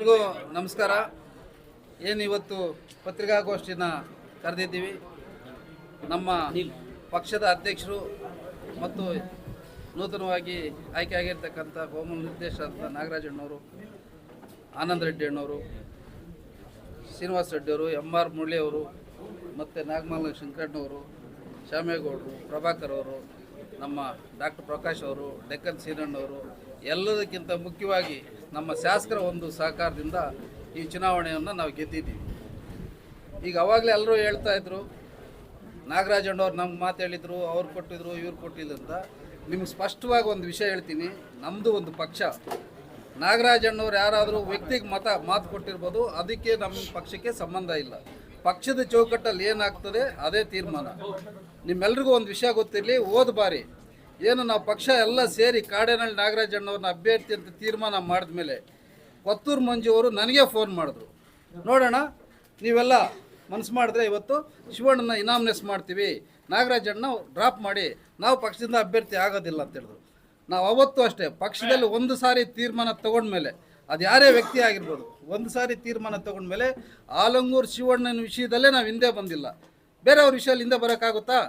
ಎಲ್ರಿಗೂ ನಮಸ್ಕಾರ. ಏನು ಇವತ್ತು ಪತ್ರಿಕಾಗೋಷ್ಠಿನ ಕರೆದಿದ್ದೀವಿ. ನಮ್ಮ ಪಕ್ಷದ ಅಧ್ಯಕ್ಷರು ಮತ್ತು ನೂತನವಾಗಿ ಆಯ್ಕೆಯಾಗಿರ್ತಕ್ಕಂಥ ಹೋಮ ನಿರ್ದೇಶಕ ನಾಗರಾಜಣ್ಣವರು, ಆನಂದ್ ರೆಡ್ಡಿ ಅಣ್ಣವರು, ಶ್ರೀನಿವಾಸ ರೆಡ್ಡಿಯವರು ಎಂ ಆರ್ ಮುರಳಿಯವರು ಮತ್ತು ನಾಗಮಲ್ಲ ಶಂಕರಣ್ಣವರು, ಶ್ಯಾಮೇಗೌಡರು, ಪ್ರಭಾಕರ್ ಅವರು, ನಮ್ಮ ಡಾಕ್ಟರ್ ಪ್ರಕಾಶ್ ಅವರು, ಡೆಕ್ಕನ್ ಸೀನಣ್ಣವರು ಎಲ್ಲದಕ್ಕಿಂತ ಮುಖ್ಯವಾಗಿ ನಮ್ಮ ಶಾಸಕರ ಒಂದು ಸಹಕಾರದಿಂದ ಈ ಚುನಾವಣೆಯನ್ನು ನಾವು ಗೆದ್ದಿದ್ದೀವಿ. ಈಗ ಅವಾಗಲೇ ಎಲ್ಲರೂ ಹೇಳ್ತಾ ಇದ್ರು ನಾಗರಾಜಣ್ಣವ್ರು ನಮ್ಗೆ ಮಾತು ಹೇಳಿದ್ರು, ಅವ್ರು ಕೊಟ್ಟಿದ್ರು, ಇವ್ರು ಕೊಟ್ಟಿಲ್ಲ ಅಂತ. ನಿಮ್ಗೆ ಸ್ಪಷ್ಟವಾಗಿ ಒಂದು ವಿಷಯ ಹೇಳ್ತೀನಿ ನಮ್ಮದು ಒಂದು ಪಕ್ಷ. ನಾಗರಾಜಣ್ಣವ್ರು ಯಾರಾದರೂ ವ್ಯಕ್ತಿಗೆ ಮತ, ಮಾತು ಕೊಟ್ಟಿರ್ಬೋದು, ಅದಕ್ಕೆ ನಮ್ಮ ಪಕ್ಷಕ್ಕೆ ಸಂಬಂಧ ಇಲ್ಲ. ಪಕ್ಷದ ಚೌಕಟ್ಟಲ್ಲಿ ಏನಾಗ್ತದೆ, ಅದೇ ತೀರ್ಮಾನ. ನಿಮ್ಮೆಲ್ರಿಗೂ ಒಂದು ವಿಷಯ ಗೊತ್ತಿರಲಿ, ಹೋದ ಬಾರಿ ಏನು ನಾವು ಪಕ್ಷ ಎಲ್ಲ ಸೇರಿ ಕಾಡೇನಹಳ್ಳಿ ನಾಗರಾಜಣ್ಣವ್ರನ್ನ ಅಭ್ಯರ್ಥಿ ಅಂತ ತೀರ್ಮಾನ ಮಾಡಿದ್ಮೇಲೆ ಕೊತ್ತೂರು ಮಂಜು ಅವರು ನನಗೆ ಫೋನ್ ಮಾಡಿದ್ರು. ನೋಡೋಣ, ನೀವೆಲ್ಲ ಮನಸ್ಸು ಮಾಡಿದ್ರೆ ಇವತ್ತು ಶಿವಣ್ಣನ ಇನಾಮ್ನೆಸ್ ಮಾಡ್ತೀವಿ ನಾಗರಾಜಣ್ಣ ಡ್ರಾಪ್ ಮಾಡಿ, ನಾವು ಪಕ್ಷದಿಂದ ಅಭ್ಯರ್ಥಿ ಆಗೋದಿಲ್ಲ ಅಂತ ಹೇಳಿದ್ರು. ನಾವು ಅವತ್ತು ಅಷ್ಟೇ, ಪಕ್ಷದಲ್ಲಿ ಒಂದು ಸಾರಿ ತೀರ್ಮಾನ ತಗೊಂಡ್ಮೇಲೆ, ಅದು ಯಾರೇ ವ್ಯಕ್ತಿ ಆಗಿರ್ಬೋದು, ಒಂದು ಸಾರಿ ತೀರ್ಮಾನ ತಗೊಂಡ್ಮೇಲೆ ಆಲಂಗೂರು ಶಿವಣ್ಣನ ವಿಷಯದಲ್ಲೇ ನಾವು ಹಿಂದೆ ಬಂದಿಲ್ಲ. ಬೇರೆಯವ್ರ ವಿಷಯದಲ್ಲಿ ಹಿಂದೆ ಬರೋಕ್ಕಾಗುತ್ತಾ?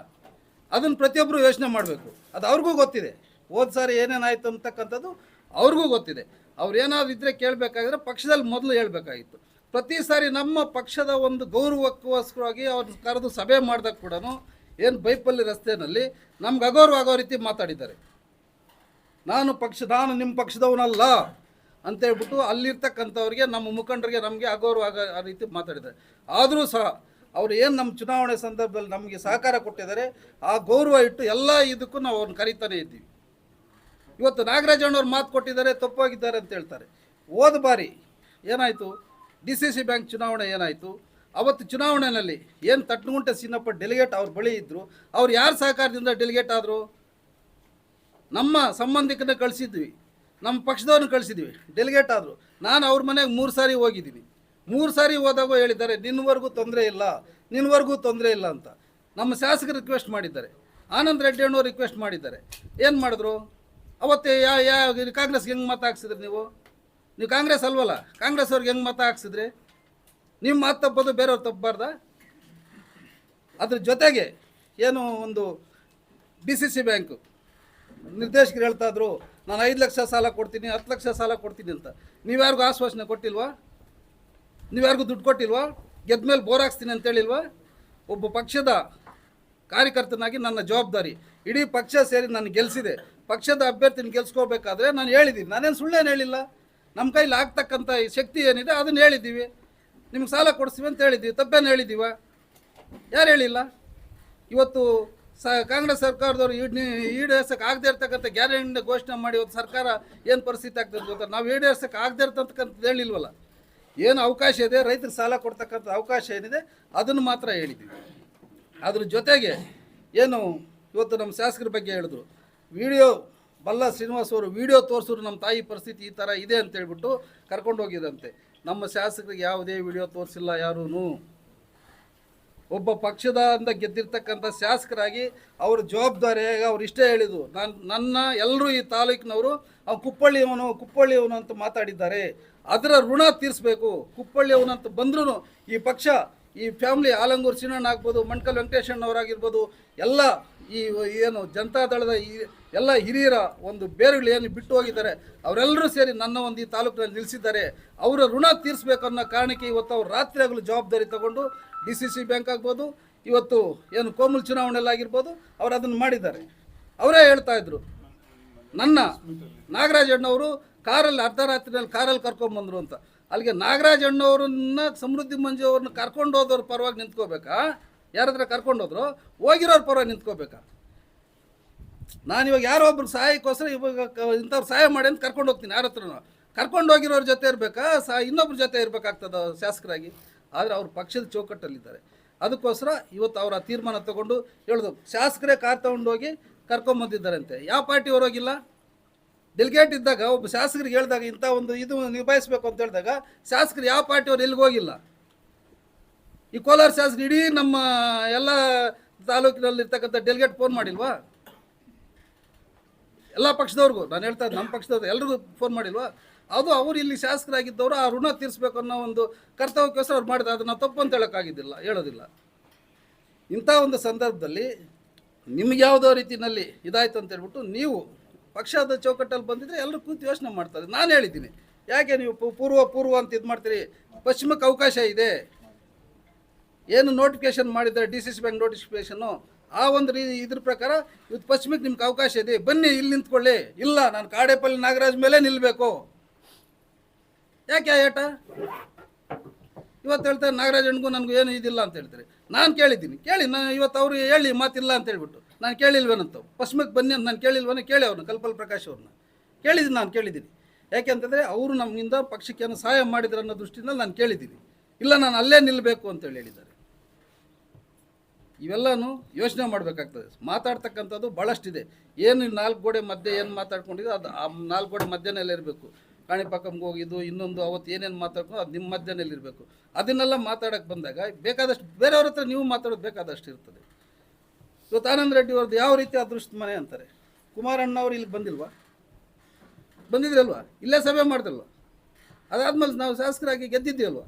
ಅದನ್ನು ಪ್ರತಿಯೊಬ್ಬರು ಯೋಚನೆ ಮಾಡಬೇಕು. ಅದು ಅವ್ರಿಗೂ ಗೊತ್ತಿದೆ. ಹೋದ ಸಾರಿ ಏನೇನಾಯಿತು ಅಂತಕ್ಕಂಥದ್ದು ಅವ್ರಿಗೂ ಗೊತ್ತಿದೆ. ಅವ್ರು ಏನಾದ್ರು ಇದ್ದರೆ ಕೇಳಬೇಕಾದ್ರೆ ಪಕ್ಷದಲ್ಲಿ ಮೊದಲು ಹೇಳಬೇಕಾಗಿತ್ತು. ಪ್ರತಿ ಸಾರಿ ನಮ್ಮ ಪಕ್ಷದ ಒಂದು ಗೌರವಕ್ಕೋಸ್ಕರವಾಗಿ ಅವ್ರನ್ನ ಕರೆದು ಸಭೆ ಮಾಡಿದಾಗ ಕೂಡ ಏನು ಬೈಪಲ್ಲಿ ರಸ್ತೆಯಲ್ಲಿ ನಮ್ಗೆ ಅಗೌರವ ಆಗೋ ರೀತಿ ಮಾತಾಡಿದ್ದಾರೆ. ನಾನು ಪಕ್ಷ, ನಾನು ನಿಮ್ಮ ಪಕ್ಷದವನಲ್ಲ ಅಂತೇಳ್ಬಿಟ್ಟು ಅಲ್ಲಿರ್ತಕ್ಕಂಥವ್ರಿಗೆ ನಮ್ಮ ಮುಖಂಡರಿಗೆ ನಮಗೆ ಅಗೌರವ ಆಗೋ ರೀತಿ ಮಾತಾಡಿದ್ದಾರೆ. ಆದರೂ ಸಹ ಅವ್ರು ಏನು ನಮ್ಮ ಚುನಾವಣೆ ಸಂದರ್ಭದಲ್ಲಿ ನಮಗೆ ಸಹಕಾರ ಕೊಟ್ಟಿದ್ದಾರೆ, ಆ ಗೌರವ ಇಟ್ಟು ಎಲ್ಲ ಇದಕ್ಕೂ ನಾವು ಅವ್ರನ್ನ ಕರೀತಾನೆ ಇದ್ದೀವಿ. ಇವತ್ತು ನಾಗರಾಜಣ್ಣವ್ರು ಮಾತು ಕೊಟ್ಟಿದ್ದಾರೆ, ತಪ್ಪಾಗಿದ್ದಾರೆ ಅಂತ ಹೇಳ್ತಾರೆ. ಹೋದ ಬಾರಿ ಏನಾಯಿತು? ಡಿ ಸಿ ಸಿ ಬ್ಯಾಂಕ್ ಚುನಾವಣೆ ಏನಾಯಿತು? ಅವತ್ತು ಚುನಾವಣೆಯಲ್ಲಿ ಏನು ತಟ್ಟುಗುಂಟೆ ಸಿನ್ನಪ್ಪ ಡೆಲಿಗೇಟ್ ಅವ್ರ ಬಳಿ ಇದ್ದರು ಅವ್ರು ಯಾರ ಸಹಕಾರದಿಂದ ಡೆಲಿಗೇಟ್ ಆದರು? ನಮ್ಮ ಸಂಬಂಧಿಕನ ಕಳಿಸಿದ್ವಿ, ನಮ್ಮ ಪಕ್ಷದವ್ರನ್ನ ಕಳಿಸಿದ್ವಿ, ಡೆಲಿಗೇಟ್ ಆದರು. ನಾನು ಅವ್ರ ಮನೆಗೆ ಮೂರು ಸಾರಿ ಹೋಗಿದ್ದೀನಿ. ಮೂರು ಸಾರಿ ಹೋದಾಗೂ ಹೇಳಿದ್ದಾರೆ ನಿನ್ನವರೆಗೂ ತೊಂದರೆ ಇಲ್ಲ ನಿನ್ನವರೆಗೂ ತೊಂದರೆ ಇಲ್ಲ ಅಂತ. ನಮ್ಮ ಶಾಸಕರು ರಿಕ್ವೆಸ್ಟ್ ಮಾಡಿದ್ದಾರೆ, ಆನಂದ್ ರೆಡ್ಡಿ ಅಣ್ಣವ್ರು ರಿಕ್ವೆಸ್ಟ್ ಮಾಡಿದ್ದಾರೆ. ಏನು ಮಾಡಿದ್ರು? ಅವತ್ತೇ ಯಾ ಯಾವ ಕಾಂಗ್ರೆಸ್ಗೆ ಹೆಂಗೆ ಮತ ಹಾಕ್ಸಿದ್ರಿ ನೀವು? ನೀವು ಕಾಂಗ್ರೆಸ್ ಅಲ್ವಲ್ಲ, ಕಾಂಗ್ರೆಸ್ ಅವ್ರಿಗೆ ಹೆಂಗೆ ಮತ ಹಾಕ್ಸಿದ್ರಿ? ನಿಮ್ಮ ಮಾತು ತಪ್ಪೋದು ಬೇರೆಯವ್ರು ತಪ್ಪಬಾರ್ದ? ಅದ್ರ ಜೊತೆಗೆ ಏನು ಒಂದು ಡಿ ಸಿ ಸಿ ಬ್ಯಾಂಕು ನಿರ್ದೇಶಕರು ಹೇಳ್ತಾಯಿದ್ರು ನಾನು ಐದು ಲಕ್ಷ ಸಾಲ ಕೊಡ್ತೀನಿ, ಹತ್ತು ಲಕ್ಷ ಸಾಲ ಕೊಡ್ತೀನಿ ಅಂತ. ನೀವ್ಯಾರಿಗೂ ಆಶ್ವಾಸನೆ ಕೊಟ್ಟಿಲ್ವಾ? ನೀವ್ಯಾರಿಗೂ ದುಡ್ಡು ಕೊಟ್ಟಿಲ್ವಾ? ಗೆದ್ದ ಮೇಲೆ ಬೋರ್ ಹಾಕ್ಸ್ತೀನಿ ಅಂತ ಹೇಳಿಲ್ವಾ ಒಬ್ಬ ಪಕ್ಷದ ಕಾರ್ಯಕರ್ತನಾಗಿ ನನ್ನ ಜವಾಬ್ದಾರಿ. ಇಡೀ ಪಕ್ಷ ಸೇರಿ ನಾನು ಗೆಲ್ಲಿಸಿದೆ ಪಕ್ಷದ ಅಭ್ಯರ್ಥಿನ ಗೆಲ್ಸ್ಕೋಬೇಕಾದ್ರೆ ನಾನು ಹೇಳಿದ್ದೀನಿ ನಾನೇನು ಸುಳ್ಳೇನು ಹೇಳಿಲ್ಲ? ನಮ್ಮ ಕೈಲಿ ಆಗ್ತಕ್ಕಂಥ ಶಕ್ತಿ ಏನಿದೆ ಅದನ್ನು ಹೇಳಿದ್ದೀವಿ ನಿಮ್ಗೆ ಸಾಲ ಕೊಡಿಸ್ತೀವಿ ಅಂತ ಹೇಳಿದ್ದೀವಿ ತಪ್ಪೇನು ಹೇಳಿದ್ದೀವ ಯಾರು ಹೇಳಿಲ್ಲ? ಇವತ್ತು ಸ, ಕಾಂಗ್ರೆಸ್ ಸರ್ಕಾರದವರು ಈಡ್ ಈಡೇರ್ಸಕ್ಕೆ ಆಗದೆ ಇರ್ತಕ್ಕಂಥ ಗ್ಯಾರಂಟಿ ಘೋಷಣೆ ಮಾಡಿ ಇವತ್ತು ಸರ್ಕಾರ ಏನು ಪರಿಸ್ಥಿತಿ ಆಗ್ತದೆ ಗೊತ್ತಾ? ನಾವು ಈಡೇರ್ಸಕ್ಕೆ ಆಗದೆ ಇರ್ತಕ್ಕಂಥದ್ದು ಹೇಳಿಲ್ವಲ್ಲ? ಏನು ಅವಕಾಶ ಇದೆ, ರೈತರು ಸಾಲ ಕೊಡ್ತಕ್ಕಂಥ ಅವಕಾಶ ಏನಿದೆ, ಅದನ್ನು ಮಾತ್ರ ಹೇಳಿದ್ದೀವಿ ಅದ್ರ ಜೊತೆಗೆ ಏನು ಇವತ್ತು ನಮ್ಮ ಶಾಸಕರ ಬಗ್ಗೆ ಹೇಳಿದ್ರು. ವಿಡಿಯೋ, ಬಲ್ಲ ಶ್ರೀನಿವಾಸ್ ಅವರು ವಿಡಿಯೋ ತೋರಿಸಿದ್ರು, ನಮ್ಮ ತಾಯಿ ಪರಿಸ್ಥಿತಿ ಈ ಥರ ಇದೆ ಅಂತ ಹೇಳ್ಬಿಟ್ಟು ಕರ್ಕೊಂಡು ಹೋಗಿದಂತೆ ನಮ್ಮ ಶಾಸಕರಿಗೆ ಯಾವುದೇ ವಿಡಿಯೋ ತೋರಿಸಿಲ್ಲ ಯಾರೂ ಒಬ್ಬ ಪಕ್ಷದ ಅಂತ ಗೆದ್ದಿರ್ತಕ್ಕಂಥ ಶಾಸಕರಾಗಿ ಅವ್ರ ಜವಾಬ್ದಾರಿಯಾಗಿ ಅವ್ರು ಇಷ್ಟೇ ಹೇಳಿದ್ರು ನಾನು, ನನ್ನ ಎಲ್ಲರೂ ಈ ತಾಲೂಕಿನವರು ಅವ್ನು ಕುಪ್ಪಳ್ಳಿಯವನು ಕುಪ್ಪಳ್ಳಿಯವನು ಅಂತ ಮಾತಾಡಿದ್ದಾರೆ. ಅದರ ಋಣ ತೀರಿಸ್ಬೇಕು. ಕುಪ್ಪಳ್ಳಿಯವನು ಅಂತ ಬಂದ್ರೂ ಈ ಪಕ್ಷ, ಈ ಫ್ಯಾಮ್ಲಿ ಆಲಂಗೂರು ಸಿನಣ್ಣ ಆಗ್ಬೋದು ಮಣ್ಕಲ್ ವೆಂಕಟೇಶಣ್ಣವರಾಗಿರ್ಬೋದು, ಎಲ್ಲ ಈ, ಏನು ಜನತಾದಳದ ಈ ಎಲ್ಲ ಹಿರಿಯರ ಒಂದು ಬೇರುಗಳು ಏನು ಬಿಟ್ಟು ಹೋಗಿದ್ದಾರೆ. ಅವರೆಲ್ಲರೂ ಸೇರಿ ನನ್ನ ಒಂದು ಈ ತಾಲೂಕಿನಲ್ಲಿ ನಿಲ್ಲಿಸಿದ್ದಾರೆ. ಅವರ ಋಣ ತೀರಿಸಬೇಕು ಅನ್ನೋ ಕಾರಣಕ್ಕೆ ಇವತ್ತು ಅವ್ರು ರಾತ್ರಿ ಆಗಲು ಜವಾಬ್ದಾರಿ ತಗೊಂಡು ಡಿ ಸಿ ಸಿ ಬ್ಯಾಂಕ್ ಆಗ್ಬೋದು, ಇವತ್ತು ಏನು ಕೋಮಲ್ ಚುನಾವಣೆಯಲ್ಲಾಗಿರ್ಬೋದು, ಅವರು ಅದನ್ನು ಮಾಡಿದ್ದಾರೆ. ಅವರೇ ಹೇಳ್ತಾ ಇದ್ರು, ನನ್ನ ನಾಗರಾಜ್ ಅಣ್ಣವರು ಕಾರಲ್ಲಿ ಅರ್ಧ ರಾತ್ರಿನಲ್ಲಿ ಕಾರಲ್ಲಿ ಕರ್ಕೊಂಬಂದ್ರು ಅಂತ. ಅಲ್ಲಿಗೆ ನಾಗರಾಜ್ ಅಣ್ಣವ್ರನ್ನ ಸಮೃದ್ಧಿ ಮಂಜು ಅವ್ರನ್ನ ಕರ್ಕೊಂಡು ಹೋದವ್ರ ಪರವಾಗಿ ನಿಂತ್ಕೋಬೇಕಾ? ಯಾರಾದ್ರ ಕರ್ಕೊಂಡು ಹೋದ್ರು? ಹೋಗಿರೋರ ಪರವಾಗಿ ನಿಂತ್ಕೋಬೇಕಾ? ನಾನು ಇವಾಗ ಯಾರೋ ಒಬ್ರು ಸಹಾಯಕ್ಕೋಸ್ಕರ ಇವಾಗ ಇಂಥವ್ರು ಸಹಾಯ ಮಾಡಿ ಅಂತ ಕರ್ಕೊಂಡು ಹೋಗ್ತೀನಿ, ಯಾರ ಹತ್ರನೂ. ಕರ್ಕೊಂಡು ಹೋಗಿರೋರ ಜೊತೆ ಇರಬೇಕಾ? ಸಹ ಇನ್ನೊಬ್ರ ಜೊತೆ ಇರಬೇಕಾಗ್ತದ ಶಾಸಕರಾಗಿ? ಆದರೆ ಅವ್ರ ಪಕ್ಷದ ಚೌಕಟ್ಟಲ್ಲಿದ್ದಾರೆ. ಅದಕ್ಕೋಸ್ಕರ ಇವತ್ತು ಅವರ ತೀರ್ಮಾನ ತಗೊಂಡು ಹೇಳಿದ್ರು ಶಾಸಕರೇ ಕಾರ್ ತಗೊಂಡೋಗಿ ಕರ್ಕೊಂಬಂದಿದ್ದಾರಂತೆ ಯಾವ ಪಾರ್ಟಿ ಹೋಗಿಲ್ಲ ಡೆಲಿಗೇಟ್ ಇದ್ದಾಗ, ಒಬ್ಬ ಶಾಸಕರಿಗೆ ಹೇಳಿದಾಗ ಇಂಥ ಒಂದು ಇದು ನಿಭಾಯಿಸ್ಬೇಕು ಅಂತ ಹೇಳಿದಾಗ ಶಾಸಕರು ಯಾವ ಪಾರ್ಟಿಯವ್ರು ಎಲ್ಲಿಗೆ ಹೋಗಿಲ್ಲ? ಈ ಕೋಲಾರ ಶಾಸಕರು ಇಡೀ ನಮ್ಮ ಎಲ್ಲ ತಾಲೂಕಿನಲ್ಲಿರ್ತಕ್ಕಂಥ ಡೆಲಿಗೇಟ್ ಫೋನ್ ಮಾಡಿಲ್ವಾ? ಎಲ್ಲ ಪಕ್ಷದವ್ರಿಗೂ, ನಾನು ಹೇಳ್ತಾ ಇದ್ದೆ ನಮ್ಮ ಪಕ್ಷದವ್ರು, ಎಲ್ರಿಗೂ ಫೋನ್ ಮಾಡಿಲ್ವಾ? ಅದು ಅವರು ಇಲ್ಲಿ ಶಾಸಕರಾಗಿದ್ದವರು, ಆ ಋಣ ತೀರಿಸಬೇಕು ಅನ್ನೋ ಒಂದು ಕರ್ತವ್ಯಕ್ಕೋಸ್ಕರ ಅವ್ರು ಮಾಡಿದ, ಅದನ್ನು ತಪ್ಪು ಅಂತ ಹೇಳೋಕ್ಕಾಗಿದ್ದಿಲ್ಲ, ಹೇಳೋದಿಲ್ಲ. ಇಂಥ ಒಂದು ಸಂದರ್ಭದಲ್ಲಿ ನಿಮ್ಗೆ ಯಾವುದೋ ರೀತಿಯಲ್ಲಿ ಇದಾಯ್ತು ಅಂತ ಹೇಳ್ಬಿಟ್ಟು ನೀವು ಪಕ್ಷದ ಚೌಕಟ್ಟಲ್ಲಿ ಬಂದಿದ್ರೆ ಎಲ್ಲರೂ ಕೂತು ಯೋಚನೆ ಮಾಡ್ತಾರೆ. ನಾನು ಹೇಳಿದ್ದೀನಿ, ಯಾಕೆ ನೀವು ಪೂರ್ವ ಪೂರ್ವ ಅಂತ ಇದು ಮಾಡ್ತೀರಿ? ಪಶ್ಚಿಮಕ್ಕೆ ಅವಕಾಶ ಇದೆ. ಏನು ನೋಟಿಫಿಕೇಶನ್ ಮಾಡಿದ್ದಾರೆ ಡಿ ಸಿ ಸಿ ಬ್ಯಾಂಕ್ ನೋಟಿಫಿಕೇಶನ್ನು ಆ ಒಂದು ರೀ ಇದ್ರ ಪ್ರಕಾರ ಇವತ್ತು ಪಶ್ಚಿಮಕ್ಕೆ ನಿಮ್ಗೆ ಅವಕಾಶ ಇದೆ. ಬನ್ನಿ, ಇಲ್ಲಿ ನಿಂತ್ಕೊಳ್ಳಿ. ಇಲ್ಲ, ನಾನು ಕಾಡೇಪಲ್ಲಿ ನಾಗರಾಜ್ ಮೇಲೆ ನಿಲ್ಲಬೇಕು ಯಾಕೆ ಏಟ ಇವತ್ತು ಹೇಳ್ತಾರೆ, ನಾಗರಾಜ್ ಹಣ್ಗೂ ನನಗೂ ಏನು ಇದಿಲ್ಲ ಅಂತ ಹೇಳ್ತಾರೆ. ನಾನು ಕೇಳಿದ್ದೀನಿ. ಕೇಳಿ ನಾನು ಇವತ್ತು ಅವರು ಹೇಳಿ ಮಾತಿಲ್ಲ ಅಂತ ಹೇಳ್ಬಿಟ್ಟು. ನಾನು ಕೇಳಿಲ್ವೇನಂತ ಪಶ್ಚಿಮಕ್ಕೆ ಬನ್ನಿ ಅಂತ ನಾನು ಕೇಳಿಲ್ವೇನೋ ಕೇಳಿ ಅವ್ರನ್ನ, ಕಲ್ಪಲ್ ಪ್ರಕಾಶ್ ಅವ್ರನ್ನ. ಕೇಳಿದ್ದೀನಿ, ನಾನು ಕೇಳಿದ್ದೀನಿ. ಯಾಕೆಂತಂದರೆ ಅವರು ನಮ್ಮಿಂದ ಪಕ್ಷಕ್ಕೆ ಏನು ಸಹಾಯ ಮಾಡಿದ್ರು ಅನ್ನೋ ದೃಷ್ಟಿಯಿಂದ ನಾನು ಕೇಳಿದ್ದೀನಿ. ಇಲ್ಲ, ನಾನು ಅಲ್ಲೇ ನಿಲ್ಲಬೇಕು ಅಂತೇಳಿ ಹೇಳಿದ್ದಾರೆ. ಇವೆಲ್ಲನೂ ಯೋಚನೆ ಮಾಡಬೇಕಾಗ್ತದೆ. ಮಾತಾಡ್ತಕ್ಕಂಥದ್ದು ಭಾಳಷ್ಟಿದೆ ಏನು ನಾಲ್ಕು ಗೋಡೆ ಮಧ್ಯೆ ಏನು ಮಾತಾಡ್ಕೊಂಡಿದೆ, ಅದು ಆ ನಾಲ್ಕು ಗೋಡೆ ಮಧ್ಯೆನೆಲ್ಲ ಇರಬೇಕು. ಕಾಣಿಪಾಕಂಗೆ ಹೋಗಿದ್ದು, ಇನ್ನೊಂದು ಅವತ್ತು ಏನೇನು ಮಾತಾಡ್ಕೊಂಡು ಅದು ನಿಮ್ಮ ಮಧ್ಯದಲ್ಲಿ ಇರಬೇಕು. ಅದನ್ನೆಲ್ಲ ಮಾತಾಡೋಕ್ಕೆ ಬಂದಾಗ ಬೇಕಾದಷ್ಟು ಬೇರೆಯವ್ರ ಹತ್ರ ನೀವು ಮಾತಾಡೋದು ಬೇಕಾದಷ್ಟು ಇರ್ತದೆ. ಇವತ್ತು ಆನಂದ್ ರೆಡ್ಡಿ ಅವ್ರದ್ದು ಯಾವ ರೀತಿ ಅದೃಷ್ಟ ಮನೆ ಅಂತಾರೆ? ಕುಮಾರಣ್ಣ ಅವ್ರು ಇಲ್ಲಿ ಬಂದಿಲ್ವಾ? ಬಂದಿದ್ರಲ್ವಾ? ಇಲ್ಲೇ ಸಭೆ ಮಾಡಿದ್ರಲ್ವ ಅದಾದ್ಮೇಲೆ ನಾವು ಶಾಸಕರಾಗಿ ಗೆದ್ದಿದ್ದೀವಲ್ವ?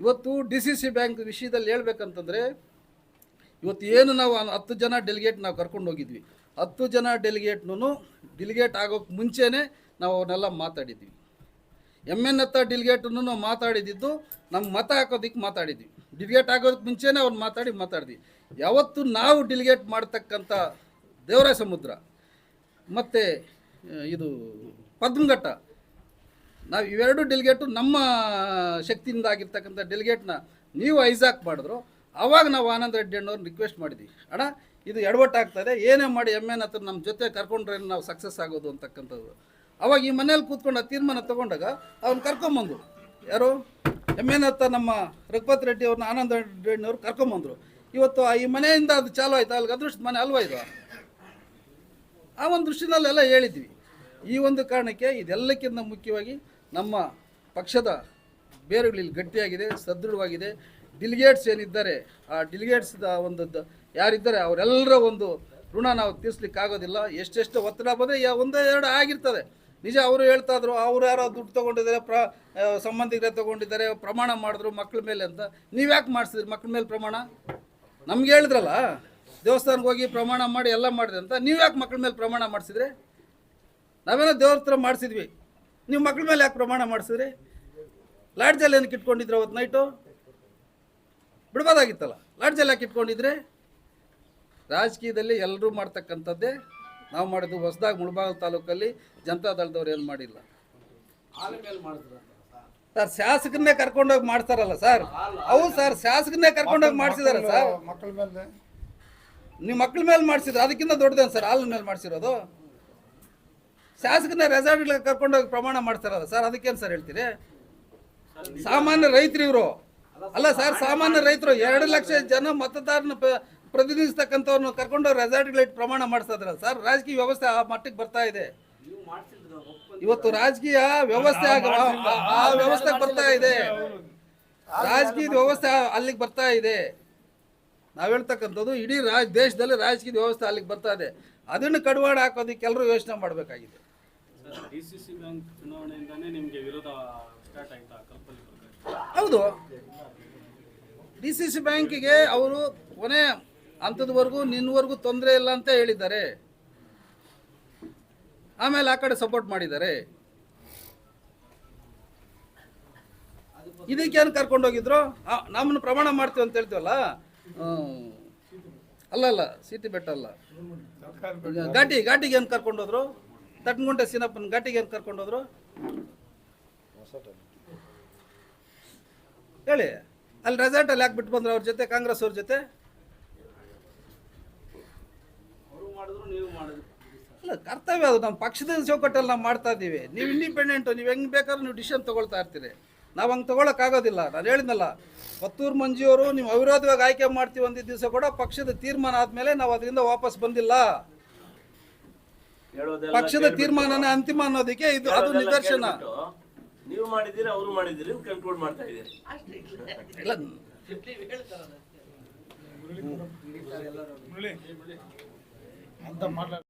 ಇವತ್ತು ಡಿ ಸಿ ಸಿ ಬ್ಯಾಂಕ್ ವಿಷಯದಲ್ಲಿ ಹೇಳ್ಬೇಕಂತಂದರೆ ಇವತ್ತು ಏನು ನಾವು ಹತ್ತು ಜನ ಡೆಲಿಗೇಟ್ ನಾವು ಕರ್ಕೊಂಡು ಹೋಗಿದ್ವಿ. ಹತ್ತು ಜನ ಡೆಲಿಗೇಟ್ನು ಡೆಲಿಗೇಟ್ ಆಗೋಕ್ಕೆ ಮುಂಚೆನೇ ನಾವು ಅವನ್ನೆಲ್ಲ ಮಾತಾಡಿದ್ವಿ. ಎಂ ಎನ್ ಹತ್ತ ಡೆಲಿಗೇಟ್ನೂ ನಾವು ಮಾತಾಡಿದ್ದು, ನಮ್ಗೆ ಮತ ಹಾಕೋದಕ್ಕೆ ಮಾತಾಡಿದ್ವಿ. ಡೆಲಿಗೇಟ್ ಆಗೋದಕ್ಕೆ ಮುಂಚೆನೇ ಅವ್ನು ಮಾತಾಡಿ ಮಾತಾಡಿದ್ವಿ. ಯಾವತ್ತು ನಾವು ಡೆಲಿಗೇಟ್ ಮಾಡ್ತಕ್ಕಂಥ ದೇವರ ಸಮುದ್ರ ಮತ್ತು ಇದು ಪದ್ಮಘಟ್ಟ, ನಾವು ಇವೆರಡು ಡೆಲಿಗೇಟು ನಮ್ಮ ಶಕ್ತಿಯಿಂದ ಆಗಿರ್ತಕ್ಕಂಥ ಡೆಲಿಗೇಟ್ನ ನೀವು ಐಸಾಕ್ ಮಾಡಿದ್ರು. ಆವಾಗ ನಾವು ಆನಂದ್ ರೆಡ್ಡಿ ಅಣ್ಣವ್ರನ್ನ ರಿಕ್ವೆಸ್ಟ್ ಮಾಡಿದ್ವಿ. ಅಣ್ಣ, ಇದು ಎಡವಟ್ಟಾಗ್ತದೆ, ಏನೇ ಮಾಡಿ ಎಂ ಎನ್ ಹತ್ರ ನಮ್ಮ ಜೊತೆ ಕರ್ಕೊಂಡ್ರೆ ನಾವು ಸಕ್ಸಸ್ ಆಗೋದು ಅಂತಕ್ಕಂಥದ್ದು. ಅವಾಗ ಈ ಮನೇಲಿ ಕೂತ್ಕೊಂಡು ತೀರ್ಮಾನ ತಗೊಂಡಾಗ ಅವ್ನು ಕರ್ಕೊಂಬಂದರು. ಯಾರು? ಎಂ ಎನ್ ಹತ್ರ ನಮ್ಮ ರಘುಪತ್ ರೆಡ್ಡಿ ಅವ್ರನ್ನ ಆನಂದ್ ರೆಡ್ಡಿಯವ್ರು ಕರ್ಕೊಂಬಂದರು. ಇವತ್ತು ಈ ಮನೆಯಿಂದ ಅದು ಚಾಲು ಆಯ್ತು? ಅಲ್ಲಿಗೆ ಅದೃಷ್ಟ ಮನೆ ಅಲ್ವಾ ಇದು? ಆ ಒಂದು ದೃಷ್ಟಿನಲ್ಲೆಲ್ಲ ಹೇಳಿದ್ವಿ. ಈ ಒಂದು ಕಾರಣಕ್ಕೆ ಇದೆಲ್ಲಕ್ಕಿಂತ ಮುಖ್ಯವಾಗಿ ನಮ್ಮ ಪಕ್ಷದ ಬೇರುಗಳು ಇಲ್ಲಿ ಗಟ್ಟಿಯಾಗಿದೆ, ಸದೃಢವಾಗಿದೆ. ಡಿಲಿಗೇಟ್ಸ್ ಏನಿದ್ದಾರೆ, ಆ ಡಿಲಿಗೇಟ್ಸ್ ಒಂದು ಯಾರಿದ್ದಾರೆ ಅವರೆಲ್ಲರ ಒಂದು ಋಣ ನಾವು ತೀರ್ಸ್ಲಿಕ್ಕೆ ಆಗೋದಿಲ್ಲ ಎಷ್ಟೆಷ್ಟು ಒತ್ತಡ ಬಂದರೆ ಒಂದೇ ಎರಡು ಆಗಿರ್ತದೆ. ನಿಜ ಅವರು ಹೇಳ್ತಾ ಇದ್ರು, ಅವ್ರು ಯಾರೋ ದುಡ್ಡು ತೊಗೊಂಡಿದ್ದಾರೆ, ಪ್ರ ಸಂಬಂಧಿಕರ ತೊಗೊಂಡಿದ್ದಾರೆ, ಪ್ರಮಾಣ ಮಾಡಿದ್ರು ಮಕ್ಕಳ ಮೇಲೆ ಅಂತ. ನೀವು ಯಾಕೆ ಮಾಡಿಸಿದ್ರಿ ಮಕ್ಕಳ ಮೇಲೆ ಪ್ರಮಾಣ? ನಮ್ಗೆ ಹೇಳಿದ್ರಲ್ಲ, ದೇವಸ್ಥಾನಕ್ಕೆ ಹೋಗಿ ಪ್ರಮಾಣ ಮಾಡಿ ಎಲ್ಲ ಮಾಡಿದೆ ಅಂತ. ನೀವು ಯಾಕೆ ಮಕ್ಕಳ ಮೇಲೆ ಪ್ರಮಾಣ ಮಾಡಿಸಿದ್ರಿ? ನಾವೇನೋ ದೇವ್ರ ಹತ್ರ ಮಾಡಿಸಿದ್ವಿ. ನೀವು ಮಕ್ಕಳ ಮೇಲೆ ಯಾಕೆ ಪ್ರಮಾಣ ಮಾಡಿಸಿದ್ರಿ? ಲಾಡ್ಜಲ್ಲಿ ಏನಕ್ಕೆ ಇಟ್ಕೊಂಡಿದ್ರು ಅವತ್ತು ನೈಟು? ಬಿಡ್ಬೋದಾಗಿತ್ತಲ್ಲ. ಲಾಡ್ಜಲ್ಲಿ ಹಾಕಿ ಇಟ್ಕೊಂಡಿದ್ರೆ? ರಾಜಕೀಯದಲ್ಲಿ ಎಲ್ಲರೂ ಮಾಡ್ತಕ್ಕಂಥದ್ದೇ ನಾವು ಮಾಡಿದ್ದು. ಹೊಸದಾಗಿ ಮುಳಬಾಗಿಲು ತಾಲೂಕಲ್ಲಿ ಜನತಾ ದಳದವ್ರು ಏನು ಮಾಡಿಲ್ಲ. ಸರ್. ಶಾಸಕನ್ನೇ ಕರ್ಕೊಂಡೋಗಿ ಮಾಡ್ತಾರಲ್ಲ ಸರ್. ಹೌದು ಸರ್ ಶಾಸಕನ್ನೇ ಕರ್ಕೊಂಡೋಗಿ ಮಾಡಿಸಿದಾರೆ ಸರ್. ಮಕ್ಕಳ ಮೇಲೆ ನೀವು ಮಕ್ಕಳ ಮೇಲೆ ಮಾಡಿಸಿದ್ರು ಅದಕ್ಕಿಂತ ದೊಡ್ಡದೇನು ಸರ್? ಹಾಲಿನ ಮೇಲೆ ಮಾಡಿಸಿರೋದು? ಶಾಸಕನ ರೆಸಾರ್ಟ್ಗಳಿಗೆ ಕರ್ಕೊಂಡೋಗಿ ಪ್ರಮಾಣ ಮಾಡ್ತಾರಲ್ಲ ಸರ್ ಅದಕ್ಕೇನು ಸರ್ ಹೇಳ್ತೀರಿ? ಸಾಮಾನ್ಯ ರೈತರಿವರು ಇವರು ಅಲ್ಲ ಸರ್, ಸಾಮಾನ್ಯ ರೈತರು ಎರಡು ಲಕ್ಷ ಜನ ಮತದಾರನ ಪ್ರತಿನಿಧಿಸ್ತಕ್ಕಂಥವ್ರನ್ನ ಕರ್ಕೊಂಡು ರೆಸಾರ್ಟ್ಗಳಿಗೆ ಪ್ರಮಾಣ ಮಾಡಿಸ್ತಾರಲ್ಲ ಸರ್, ರಾಜಕೀಯ ವ್ಯವಸ್ಥೆ ಆ ಮಟ್ಟಕ್ಕೆ ಬರ್ತಾ ಇದೆ. ಇವತ್ತು ರಾಜಕೀಯ ವ್ಯವಸ್ಥೆ ಆ- ವ್ಯವಸ್ಥೆ ಬರ್ತಾ ಇದೆ. ರಾಜಕೀಯದ ವ್ಯವಸ್ಥೆ ಅಲ್ಲಿಗೆ ಬರ್ತಾ ಇದೆ. ನಾವು ಹೇಳ್ತಕ್ಕಂಥದ್ದು ಇಡೀ ರಾಜ್ ದೇಶದಲ್ಲಿ ರಾಜಕೀಯ ವ್ಯವಸ್ಥೆ ಅಲ್ಲಿಗೆ ಬರ್ತಾ ಇದೆ. ಅದನ್ನು ಕಡಿವಾಣ ಹಾಕೋದಕ್ಕೆ ಎಲ್ಲರೂ ಯೋಚನೆ ಮಾಡಬೇಕಾಗಿದೆ. ಡಿ ಸಿ ಸಿ ಬ್ಯಾಂಕ್ ಚುನಾವಣೆಯಿಂದಾನೇ ನಿಮಗೆ ವಿರೋಧ ಸ್ಟಾರ್ಟ್ ಆಯ್ತಾ? ಕಲ್ಪಲ್ಲಿ ಹೌದು. ಡಿ ಸಿ ಸಿ ಬ್ಯಾಂಕಿಗೆ ಅವರು ಕೊನೆ ಹಂತದವರೆಗೂ ನಿನ್ನವರೆಗೂ ತೊಂದರೆ ಇಲ್ಲ ಅಂತ ಹೇಳಿದ್ದಾರೆ. ಆಮೇಲೆ ಆ ಕಡೆ ಸಪೋರ್ಟ್ ಮಾಡಿದ್ದಾರೆ. ಇದಕ್ಕೇನು ಕರ್ಕೊಂಡೋಗಿದ್ರು ನಮ್ಮನ್ನು ಪ್ರಮಾಣ ಮಾಡ್ತೀವಿ ಅಂತ ಹೇಳ್ತೀವಲ್ಲ? ಅಲ್ಲ ಅಲ್ಲ ಸಿಟಿ ಬೆಟ್ಟ ಅಲ್ಲ. ಘಾಟಿ, ಘಾಟಿಗೆ ಏನು ಕರ್ಕೊಂಡೋದ್ರು ತಟ್ಗುಂಟೆ ಸೀನಪ್ಪನ ಘಾಟಿಗೆ ಏನು ಕರ್ಕೊಂಡೋದ್ರು ಹೇಳಿ. ಅಲ್ಲಿ ರೆಸಾರ್ಟಲ್ಲಿ ಯಾಕೆ ಬಿಟ್ಟು ಬಂದ್ರು ಅವ್ರ ಜೊತೆ ಕಾಂಗ್ರೆಸ್ ಅವ್ರ ಜೊತೆ? ಅಲ್ಲ ಕರ್ತವ್ಯ ಅದು. ನಮ್ಮ ಪಕ್ಷದ ಚೌಕಟ್ಟಲ್ಲಿ ನಾವು ಮಾಡ್ತಾ ಇದ್ದೀವಿ. ನೀವು ಇಂಡಿಪೆಂಡೆಂಟು ನೀವು ಹೆಂಗೆ ಬೇಕಾದ್ರೂ ನೀವು ಡಿಸಿಷನ್ ತೊಗೊಳ್ತಾ ಇರ್ತೀರಿ. ನಾವು ಹಂಗೆ ತೊಗೊಳಕ್ಕಾಗೋದಿಲ್ಲ. ನಾನು ಹೇಳಿದ್ನಲ್ಲ ಪತ್ತೂರು ಮಂಜಿಯವರು ನೀವು ಅವಿರೋಧವಾಗಿ ಆಯ್ಕೆ ಮಾಡ್ತೀವಿ ಒಂದು ದಿವಸ ಕೂಡ ಪಕ್ಷದ ತೀರ್ಮಾನ ಆದಮೇಲೆ ನಾವು ಅದರಿಂದ ವಾಪಸ್ ಬಂದಿಲ್ಲ. ಪಕ್ಷದ ತೀರ್ಮಾನನೇ ಅಂತಿಮ ಅನ್ನೋದಕ್ಕೆ ಇದು ಅದು ನಿದರ್ಶನ. ನೀವು ಮಾಡಿದ್ದೀರಿ ಅವರು ಮಾಡಿದ್ದೀರಿ ಕನ್ಕ್ಲೂಡ್ ಮಾಡ್ತಾ ಇದ್ದೀರಿ ಇಲ್ಲ ಅಂತ ಮಾತಾಡ